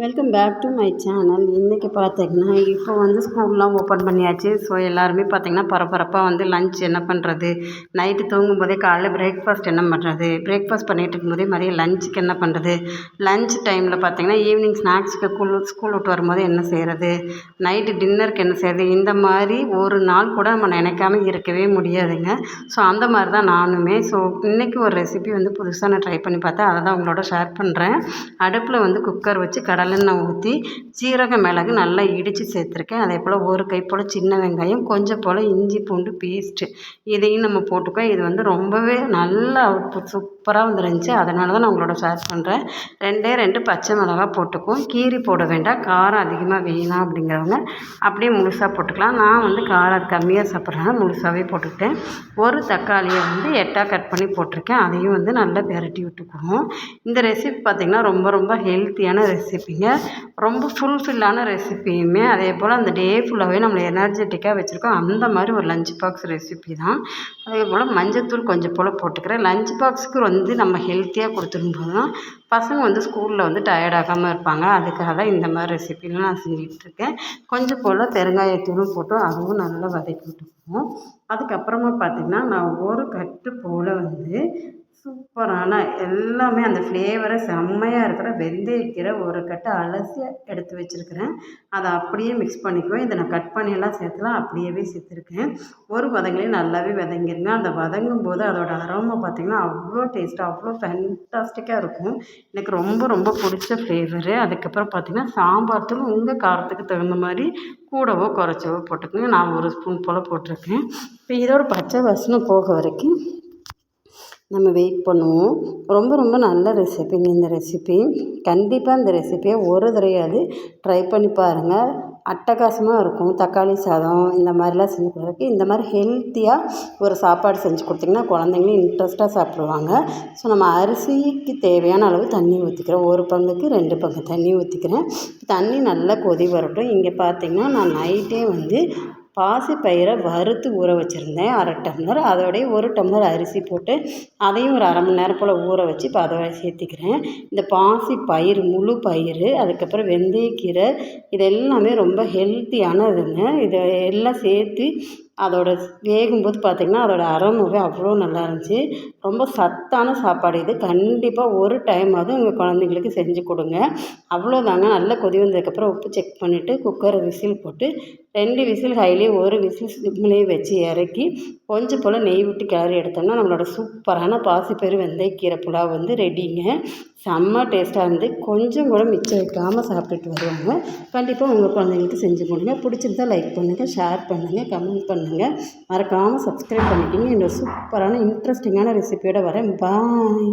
Welcome back to my channel இன்றைக்கி பார்த்தீங்கன்னா இப்போ வந்து ஸ்கூல்லாம் ஓப்பன் பண்ணியாச்சு. ஸோ எல்லாருமே பார்த்தீங்கன்னா பரபரப்பாக வந்து லஞ்ச் என்ன பண்ணுறது நைட்டு தூங்கும் போதே காலைல பிரேக்ஃபாஸ்ட் என்ன பண்ணுறது பிரேக்ஃபாஸ்ட் பண்ணிகிட்டு இருக்கும்போதே மதியம் லஞ்சுக்கு என்ன பண்ணுறது லஞ்ச் டைமில் பார்த்தீங்கன்னா ஈவினிங் ஸ்நாக்ஸுக்கு ஸ்கூல் ஸ்கூல் விட்டு வரும்போது என்ன செய்கிறது நைட்டு டின்னருக்கு என்ன செய்கிறது இந்த மாதிரி ஒரு நாள் கூட நம்ம நினைக்காம இருக்கவே முடியாதுங்க. ஸோ அந்த மாதிரி தான் நானுமே. ஸோ இன்றைக்கி ஒரு ரெசிபி வந்து புதுசாக நான் ட்ரை பண்ணி பார்த்தேன். அதை தான் உங்களோட ஷேர் பண்ணுறேன் அடுப்பில் வந்து குக்கர் வச்சு கல்லெண்ணெய் ஊற்றி சீரகம் மிளகு நல்லா இடித்து சேர்த்துருக்கேன். அதே போல் ஒரு கை போல் சின்ன வெங்காயம் கொஞ்சம் போல் இஞ்சி பூண்டு பேஸ்ட்டு இதையும் நம்ம போட்டுக்கோ. இது வந்து ரொம்பவே நல்லா சூப் சூப்பராக வந்துருந்துச்சு. அதனால தான் நான் உங்களோட ஷேர் பண்ணுறேன் ரெண்டே ரெண்டு பச்சை மிளகா போட்டுக்குவோம். கீரி போட வேண்டாம். காரம் அதிகமாக வேணாம் அப்படிங்கிறவங்க அப்படியே முழுசாக போட்டுக்கலாம். நான் வந்து காரம் கம்மியாக சாப்பிட்றேன் முழுசாகவே போட்டுக்கிட்டேன். ஒரு தக்காளியை வந்து எட்டாக கட் பண்ணி போட்டிருக்கேன். அதையும் வந்து நல்லா பெரட்டி விட்டுக்குவோம். இந்த ரெசிபி பார்த்திங்கன்னா ரொம்ப ரொம்ப ஹெல்த்தியான ரெசிபிங்க ரொம்ப ஃபுல்ஃபில்லான ரெசிபியுமே அதே போல் அந்த டே ஃபுல்லாகவே நம்மளை எனர்ஜெட்டிக்காக வச்சுருக்கோம். அந்த மாதிரி ஒரு லஞ்ச் பாக்ஸ் ரெசிபி தான். அதே போல் மஞ்சத்தூள் கொஞ்சம் போல் போட்டுக்கிறேன். லஞ்ச் பாக்ஸுக்கு வந்து வந்து நம்ம ஹெல்த்தியாக கொடுத்துருந்தோம்னா தான் பசங்க வந்து ஸ்கூலில் வந்து டயர்டாகாமல் இருப்பாங்க. அதுக்காக தான் இந்த மாதிரி ரெசிபிலாம் நான் செஞ்சிகிட்ருக்கேன் கொஞ்சம் போல் பெருங்காயத்தூளும் போட்டு அதுவும் நல்லா வதக்கி விட்டுக்குவோம் அதுக்கப்புறமா பார்த்திங்கன்னா நான் ஒரு கட்டு போல் வந்து சூப்பரான எல்லாமே அந்த ஃப்ளேவரை செம்மையாக இருக்கிற வெந்தயக்கீரை ஒரு கட்டு அலசி எடுத்து வச்சுருக்கிறேன். அதை அப்படியே மிக்ஸ் பண்ணிக்குவேன். இதை நான் கட் பண்ணியெல்லாம் சேர்த்துலாம் அப்படியே சேர்த்துருக்கேன். ஒரு வதங்கலையும் நல்லாவே வதங்கிருங்க. அந்த வதங்கும் போது அதோட அரோமா பார்த்திங்கன்னா அவ்வளோ டேஸ்ட்டாக அவ்வளோ ஃபேன்டாஸ்டிக்காக இருக்கும். எனக்கு ரொம்ப ரொம்ப பிடிச்ச ஃப்ளேவரு அதுக்கப்புறம் பார்த்திங்கன்னா சாம்பார் தூள் உங்கள் காரத்துக்கு தகுந்த மாதிரி கூடவோ குறைச்சவோ போட்டுக்கோங்க. நான் ஒரு ஸ்பூன் போல் போட்டிருக்கேன். இப்போ இதோட பச்சை வாசனை போக வரைக்கும் நம்ம வெயிட் பண்ணுவோம். ரொம்ப ரொம்ப நல்ல ரெசிபிங்க இந்த ரெசிபி கண்டிப்பாக இந்த ரெசிபியை ஒரு தடையாவது ட்ரை பண்ணி பாருங்கள் அட்டகாசமாக இருக்கும். தக்காளி சாதம் இந்த மாதிரிலாம் செஞ்சு கொடுக்குறதுக்கு. இந்த மாதிரி ஹெல்த்தியாக ஒரு சாப்பாடு செஞ்சு கொடுத்திங்கன்னா குழந்தைங்களும் இன்ட்ரெஸ்ட்டாக சாப்பிடுவாங்க. ஸோ நம்ம அரிசிக்கு தேவையான அளவு தண்ணி ஊற்றிக்கிறோம் ஒரு பங்குக்கு ரெண்டு பங்கு தண்ணி ஊற்றிக்கிறேன் தண்ணி நல்லா கொதி வரட்டும். இங்கே பார்த்திங்கன்னா நான் நைட்டே வந்து பாசிப்பயிரை வறுத்து ஊற வச்சுருந்தேன். அரை டம்ளர். அதோடைய ஒரு டம்ளர் அரிசி போட்டு அதையும் ஒரு அரை மணி நேரம் போல் ஊற வச்சு இப்போ அதோட சேர்த்திக்கிறேன். இந்த பாசி பயிர் முழு பயிறு அதுக்கப்புறம் வெந்தயக்கீரை இது எல்லாமே ரொம்ப ஹெல்த்தியானதுங்க இதை எல்லாம் சேர்த்து அதோட வேகும்போது பார்த்திங்கன்னா அதோட அரோமாவே அவ்வளோ நல்லா இருந்துச்சு ரொம்ப சத்தான சாப்பாடு இது. கண்டிப்பாக ஒரு டைமாவது உங்கள் குழந்தைங்களுக்கு செஞ்சு கொடுங்க. அவ்வளோதாங்க. நல்லா கொதி வந்ததுக்கப்புறம் உப்பு செக் பண்ணிவிட்டு குக்கரை விசில் போட்டு ரெண்டு விசில் ஹைலேயே ஒரு விசில் சிம்லேயும் வச்சு இறக்கி கொஞ்சம் போல் நெய் விட்டு கிளறி எடுத்தோம்னா நம்மளோட சூப்பரான பாசிப்பயிறு வெந்தயக்கீரை புலாவ் வந்து ரெடிங்க செம்ம டேஸ்ட்டாக இருந்து கொஞ்சம் கூட மிச்சம் வைக்காமல் சாப்பிட்டுட்டு வருவாங்க. கண்டிப்பாக உங்கள் குழந்தைங்களுக்கு செஞ்சு கொடுங்க. பிடிச்சிருந்தா லைக் பண்ணுங்கள் ஷேர் பண்ணுங்கள் கமெண்ட் பண்ணுங்கள் மறக்காமல் சப்ஸ்கிரைப் பண்ணிக்கிங்க. இன்னொரு சூப்பரான இன்ட்ரெஸ்டிங்கான ரெசிபியோடு வரேன். பாய்